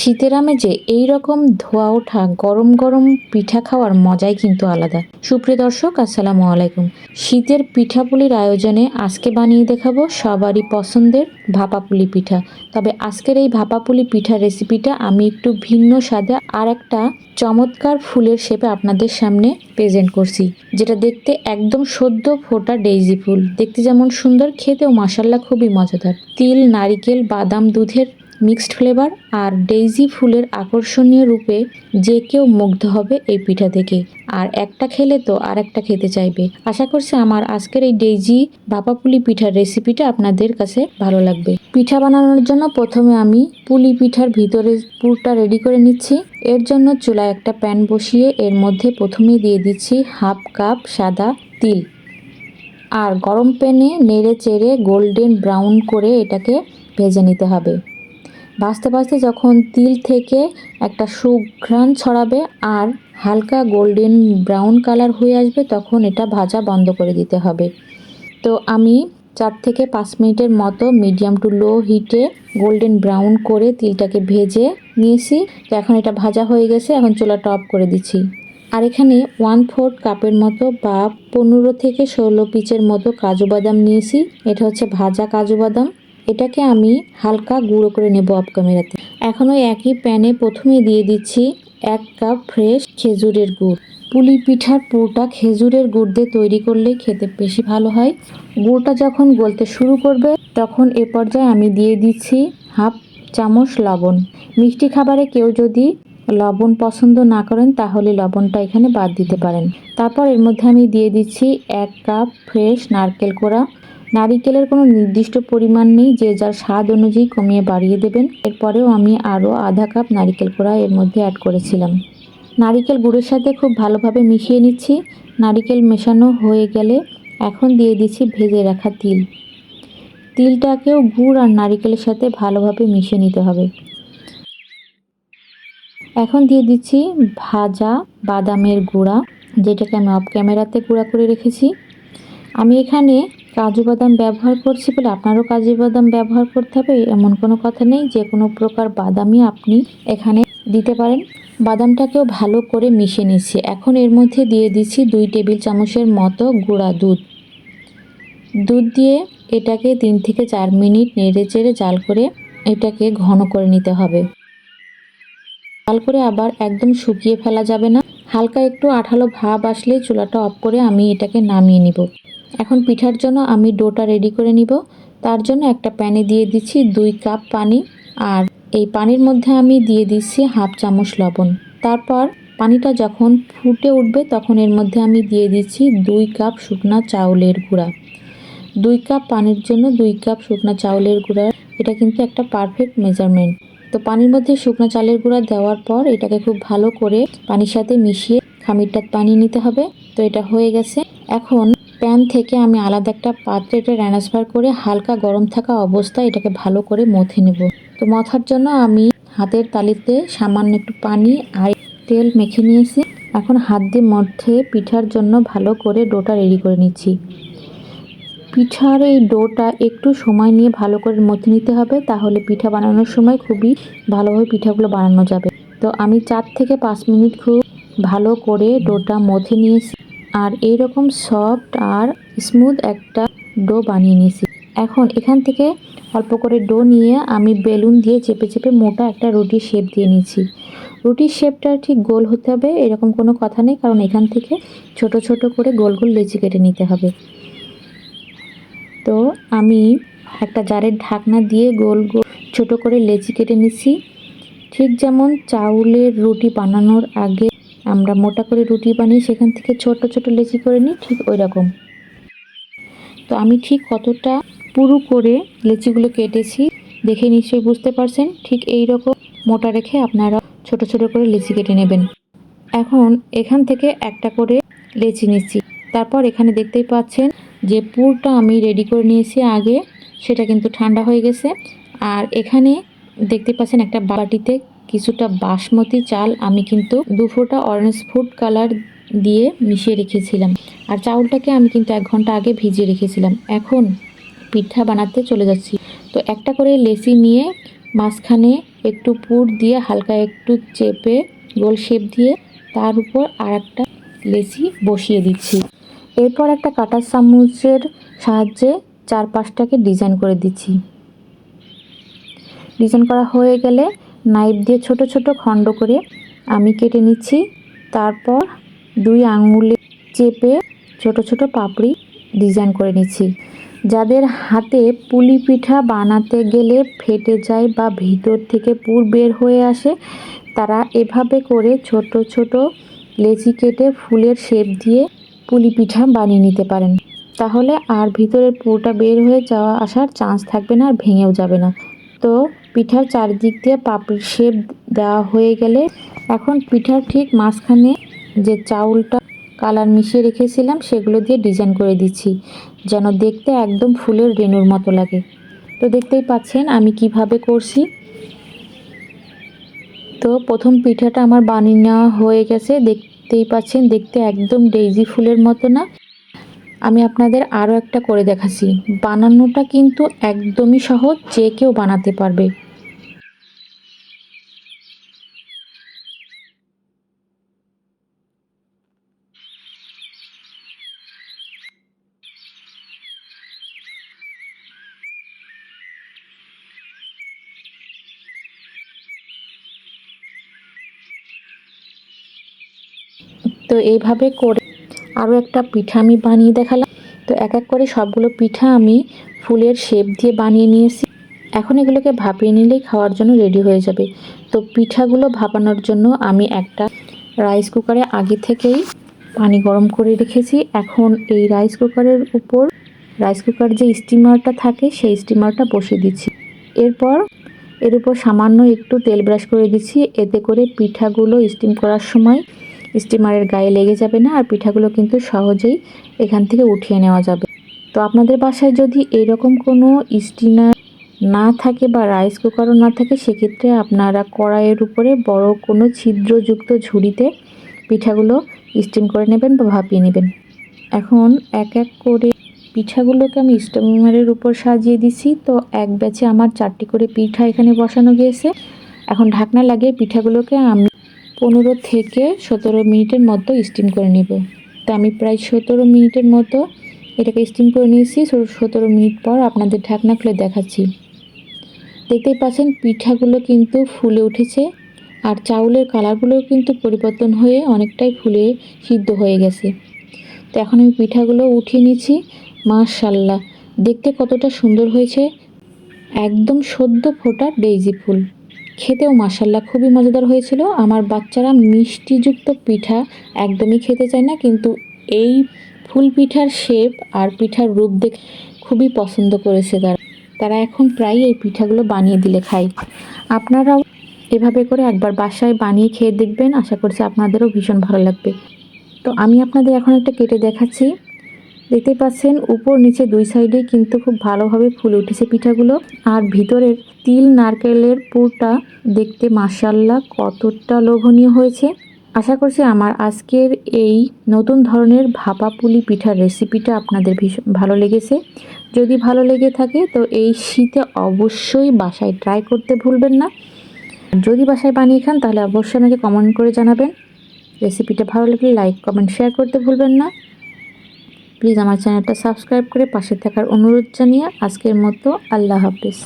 শীতের আমেজে এই রকম ধোয়া ওঠা গরম গরম পিঠা খাওয়ার মজাই কিন্তু আলাদা। সুপ্রিয় দর্শক, আসসালামু আলাইকুম। শীতের পিঠাপুলির আয়োজনে আজকে বানিয়ে দেখাবো সবারই পছন্দের ভাপাপুলি পিঠা। তবে আজকের এই ভাপাপুলি পিঠা রেসিপিটা আমি একটু ভিন্ন স্বাদে আর একটা চমৎকার ফুলের শেপে আপনাদের সামনে প্রেজেন্ট করছি, যেটা দেখতে একদম সদ্য ফোটা ডেইজি ফুল। দেখতে যেমন সুন্দর, খেতেও মাসাল্লা খুবই মজাদার। তিল, নারিকেল, বাদাম, দুধের মিক্সড ফ্লেভার আর ডেইজি ফুলের আকর্ষণীয় রূপে যে কেউ মুগ্ধ হবে এই পিঠা থেকে। আর একটা খেলে তো আর একটা খেতে চাইবে। আশা করছি আমার আজকের এই ডেইজি বাপাপুলি পিঠার রেসিপিটা আপনাদের কাছে ভালো লাগবে। পিঠা বানানোর জন্য প্রথমে আমি পুলি পিঠার ভিতরে পুরটা রেডি করে নিচ্ছি। এর জন্য চুলায় একটা প্যান বসিয়ে এর মধ্যে প্রথমেই দিয়ে দিচ্ছি হাফ কাপ সাদা তিল। আর গরম প্যানে নেড়ে চেড়ে গোল্ডেন ব্রাউন করে এটাকে ভেজে নিতে হবে। ভাজতে ভাজতে যখন তিল থেকে একটা সুঘ্রাণ ছড়াবে আর হালকা গোল্ডেন ব্রাউন কালার হয়ে আসবে, তখন এটা ভাজা বন্ধ করে দিতে হবে। তো আমি চার থেকে পাঁচ মিনিটের মতো মিডিয়াম টু লো হিটে গোল্ডেন ব্রাউন করে তিলটাকে ভেজে নিয়েছি। তো এখন এটা ভাজা হয়ে গেছে, এখন চুলাটা অফ করে দিচ্ছি। আর এখানে ওয়ান ফোর্থ কাপের মতো বা পনেরো থেকে ষোলো পিচের মতো কাজু বাদাম নিয়েছি। এটা হচ্ছে ভাজা কাজু বাদাম। এটাকে আমি হালকা গুঁড়ো করে নেব অফ ক্যামেরাতে এখন ওই একই প্যানে প্রথমে দিয়ে দিচ্ছি এক কাপ ফ্রেশ খেজুরের গুড়। পুলি পিঠার পুরটা খেজুরের গুড় দিয়ে তৈরি করলেই খেতে বেশি ভালো হয়। গুড়টা যখন গলতে শুরু করবে, তখন এ পর্যায়ে আমি দিয়ে দিচ্ছি হাফ চামচ লবণ। মিষ্টি খাবারে কেউ যদি লবণ পছন্দ না করেন, তাহলে লবণটা এখানে বাদ দিতে পারেন। তারপর এর মধ্যে আমি দিয়ে দিচ্ছি এক কাপ ফ্রেশ নারকেল কোড়া। নারিকেলের কোনো নির্দিষ্ট পরিমাণ নেই, যে যার স্বাদ অনুযায়ী কমিয়ে বাড়িয়ে দেবেন। এরপরেও আমি আরও আধা কাপ নারিকেল কোড়া এর মধ্যে অ্যাড করেছিলাম। নারিকেল গুড়ের সাথে খুব ভালোভাবে মিশিয়ে নিচ্ছি। নারিকেল মেশানো হয়ে গেলে এখন দিয়ে দিচ্ছি ভেজে রাখা তিল। তিলটাকেও গুড় আর নারিকেলের সাথে ভালোভাবে মিশিয়ে নিতে হবে। এখন দিয়ে দিচ্ছি ভাজা বাদামের গুঁড়া, যেটাকে আমি অফ ক্যামেরাতে গুঁড়া করে রেখেছি। আমি এখানে কাজু বাদাম ব্যবহার করছি বলে আপনারও কাজু বাদাম ব্যবহার করতে হবে, এমন কোনো কথা নেই, যে কোনো প্রকার বাদামই আপনি এখানে দিতে পারেন। বাদামটাকেও ভালো করে মিশিয়ে নিচ্ছি। এখন এর মধ্যে দিয়ে দিচ্ছি দুই টেবিল চামচের মতো গুঁড়া দুধ। দুধ দিয়ে এটাকে তিন থেকে চার মিনিট নেড়ে চেড়ে জাল করে এটাকে ঘন করে নিতে হবে। জাল করে আবার একদম শুকিয়ে ফেলা যাবে না। হালকা একটু আঠালো ভাব আসলে চুলাটা অফ করে আমি এটাকে নামিয়ে নিব। এখন পিঠার জন্য আমি ডোটা রেডি করে নিব। তার জন্য একটা প্যানে দিয়ে দিচ্ছি দুই কাপ পানি আর এই পানির মধ্যে আমি দিয়ে দিচ্ছি হাফ চামচ লবণ। তারপর পানিটা যখন ফুটে উঠবে তখন এর মধ্যে আমি দিয়ে দিচ্ছি দুই কাপ শুকনা চাউলের গুঁড়া। দুই কাপ পানির জন্য দুই কাপ শুকনা চাউলের গুঁড়া, এটা কিন্তু একটা পারফেক্ট মেজারমেন্ট তো পানির মধ্যে শুকনো চালের গুঁড়া দেওয়ার পর এটাকে খুব ভালো করে পানির সাথে মিশিয়ে খামিরটা পানি নিতে হবে। তো এটা হয়ে গেছে। এখন থেকে আমি আলাদা একটা পাত্রে এটা ট্রান্সফার করে হালকা গরম থাকা অবস্থায় এটাকে ভালো করে মথে নেব। তো মথার জন্য আমি হাতের তালিতে সামান্য একটু পানি আর তেল মেখে নিয়েছি। এখন হাত দিয়ে মধ্যে পিঠার জন্য ভালো করে ডোটা রেডি করে নিচ্ছি। পিঠার এই ডোটা একটু সময় নিয়ে ভালো করে মথে নিতে হবে, তাহলে পিঠা বানানোর সময় খুবই ভালোভাবে পিঠাগুলো বানানো যাবে। তো আমি চার থেকে পাঁচ মিনিট খুব ভালো করে ডোটা মথে নিয়েছি। আর এইরকম সফট আর স্মুথ একটা ডো বানিয়ে নিয়েছি। এখন এখান থেকে অল্প করে ডো নিয়ে আমি বেলুন দিয়ে চেপে চেপে মোটা একটা রুটির শেপ দিয়ে নিয়েছি। রুটির শেপটা ঠিক গোল হতে হবে, এরকম কোনো কথা নেই, কারণ এখান থেকে ছোট ছোট করে গোল গোল লেচি কেটে নিতে হবে। তো আমি একটা জারের ঢাকনা দিয়ে গোল গোল ছোট করে লেচি কেটে নিচ্ছি ঠিক যেমন চাউলের রুটি বানানোর আগে আমরা মোটা করে রুটি বানিয়ে সেখান থেকে ছোট ছোট লেচি করে নিই, ঠিক ওই রকম তো আমি ঠিক কতটা পুরু করে লেচিগুলো কেটেছি, দেখে নিশ্চয়ই বুঝতে পারছেন, ঠিক এই রকম মোটা রেখে আপনারা ছোট ছোট করে লেচি কেটে নেবেন। এখন এখান থেকে একটা করে লেচি নিচ্ছি। তারপর এখানে দেখতেই পাচ্ছেন যে পুরটা আমি রেডি করে নিয়েছি আগে, সেটা কিন্তু ঠান্ডা হয়ে গেছে। আর এখানে দেখতে পাচ্ছেন একটা বাটিতে কিছুটা বাসমতি চাল আমি কিন্তু দু ফোঁটা অরেঞ্জ ফুড কালার দিয়ে মিশিয়ে রেখেছিলাম। আর চাউলটাকে আমি কিন্তু এক ঘণ্টা আগে ভিজিয়ে রেখেছিলাম। এখন পিঠা বানাতে চলে যাচ্ছি। তো একটা করে লেসি নিয়ে মাঝখানে একটু পুর দিয়ে হালকা একটু চেপে গোল শেপ দিয়ে তার উপর আর একটা লেসি বসিয়ে দিচ্ছি। এরপর একটা কাঁটার চামচের সাহায্যে চার পাঁচটাকে ডিজাইন করে দিচ্ছি। ডিজাইন করা হয়ে গেলে নাইফ দিয়ে ছোট ছোট খণ্ড করে আমি কেটে নিচ্ছি। তারপর দুই আঙুলে চেপে ছোট ছোট পাপড়ি ডিজাইন করে নিচ্ছি। যাদের হাতে পুলি পিঠা বানাতে গেলে ফেটে যায় বা ভিতর থেকে পুর বের হয়ে আসে, তারা এভাবে করে ছোট ছোট লেচি কেটে ফুলের শেপ দিয়ে পুলি পিঠা বানিয়ে নিতে পারেন। তাহলে আর ভিতরের পুরোটা বের হয়ে যাওয়া আসার চান্স থাকবে না আর ভেঙেও যাবে না। তো পিঠার চারিদিক দিয়ে পাপড়ি শেপ দেওয়া হয়ে গেলে এখন পিঠার ঠিক মাঝখানে যে চাউলটা কালার মিশিয়ে রেখেছিলাম, সেগুলো দিয়ে ডিজাইন করে দিচ্ছি, যেন দেখতে একদম ফুলের রেণুর মতো লাগে। তো দেখতেই পাচ্ছেন আমি কীভাবে করছি। তো প্রথম পিঠাটা আমার বানিয়ে নেওয়া হয়ে গেছে, দেখতেই পাচ্ছেন, দেখতে একদম ডেইজি ফুলের মতো না। আমি আপনাদের আরও একটা করে দেখাচ্ছি। বানানোটা কিন্তু একদমই সহজ, যে কেউ বানাতে পারবে। তো এইভাবে করে আরও একটা পিঠা আমি বানিয়ে দেখালাম। তো এক এক করে সবগুলো পিঠা আমি ফুলের শেপ দিয়ে বানিয়ে নিয়েছি। এখন এগুলোকে ভাপিয়ে নিলেই খাওয়ার জন্য রেডি হয়ে যাবে। তো পিঠাগুলো ভাপানোর জন্য আমি একটা রাইস কুকারে আগে থেকেই পানি গরম করে রেখেছি। এখন এই রাইস কুকারের উপর রাইস কুকার যে স্টিমারটা থাকে, সেই স্টিমারটা বসিয়ে দিচ্ছি। এরপর এর উপর সামান্য একটু তেল ব্রাশ করে দিচ্ছি। এতে করে পিঠাগুলো স্টিম করার সময় স্টিমারের গায়ে লেগে যাবে না আর পিঠাগুলো কিন্তু সহজেই এখান থেকে উঠিয়ে নেওয়া যাবে। তো আপনাদের বাসায় যদি এরকম কোনো স্টিমার না থাকে বা রাইস কুকারও না থাকে, সেক্ষেত্রে আপনারা কড়াইয়ের উপরে বড় কোনো ছিদ্রযুক্ত ঝুড়িতে পিঠাগুলো স্টিম করে নেবেন বা ভাপিয়ে নেবেন। এখন এক এক করে পিঠাগুলোকে আমি স্টিমারের উপর সাজিয়ে দিছি তো এক ব্যাচে আমার চারটি করে পিঠা এখানে বসানো গিয়েছে। এখন ঢাকনা লাগিয়ে পিঠাগুলোকে আমি পনেরো থেকে সতেরো মিনিটের মতো স্টিম করে নেব। তো আমি প্রায় সতেরো মিনিটের মতো এটাকে স্টিম করে নিয়েছি। সতেরো মিনিট পর আপনাদের ঢাকনা খুলে দেখাচ্ছি। দেখতেই পাচ্ছেন পিঠাগুলো কিন্তু ফুলে উঠেছে আর চাউলের কালারগুলোও কিন্তু পরিবর্তন হয়ে অনেকটাই ফুলে সিদ্ধ হয়ে গেছে। তো এখন আমি পিঠাগুলো উঠিয়ে নিচ্ছি মাশাল্লাহ দেখতে কতটা সুন্দর হয়েছে। একদম সদ্য ফোটা ডেইজি ফুল। খেতেও মাসাল্লাহ খুবই মজাদার হয়েছিল। আমার বাচ্চারা মিষ্টিযুক্ত পিঠা একদমই খেতে চায় না, কিন্তু এই ফুল পিঠার শেপ আর পিঠার রূপ দেখে খুবই পছন্দ করেছে তারা। তারা এখন প্রায় এই পিঠাগুলো বানিয়ে দিলে খায়। আপনারাও এভাবে করে একবার বাসায় বানিয়ে খেয়ে দেখবেন, আশা করছি আপনাদেরও ভীষণ ভালো লাগবে। তো আমি আপনাদের এখন একটা কেটে দেখাচ্ছি। দেখতে পাচ্ছেন, উপর নিচে দুই সাইডে কিন্তু খুব ভালোভাবে ফুলে উঠেছে পিঠাগুলো। আর ভিতরের তিল নারকেলের পুরটা দেখতে মাসাল্লা কতটা লোভনীয় হয়েছে। আশা করছি আমার আজকের এই নতুন ধরনের ভাপা পুলি পিঠার রেসিপিটা আপনাদের ভীষণ ভালো লেগেছে। যদি ভালো লেগে থাকে তো এই শীতে অবশ্যই বাসায় ট্রাই করতে ভুলবেন না। যদি বাসায় বানিয়ে খান তাহলে অবশ্যই আমাকে কমেন্ট করে জানাবেন। রেসিপিটা ভালো লাগলে লাইক, কমেন্ট, শেয়ার করতে ভুলবেন না। প্লিজ আমার চ্যানেলটা সাবস্ক্রাইব করে পাশে থাকার অনুরোধ জানিয়ে আজকের মতো আল্লাহ হাফিজ।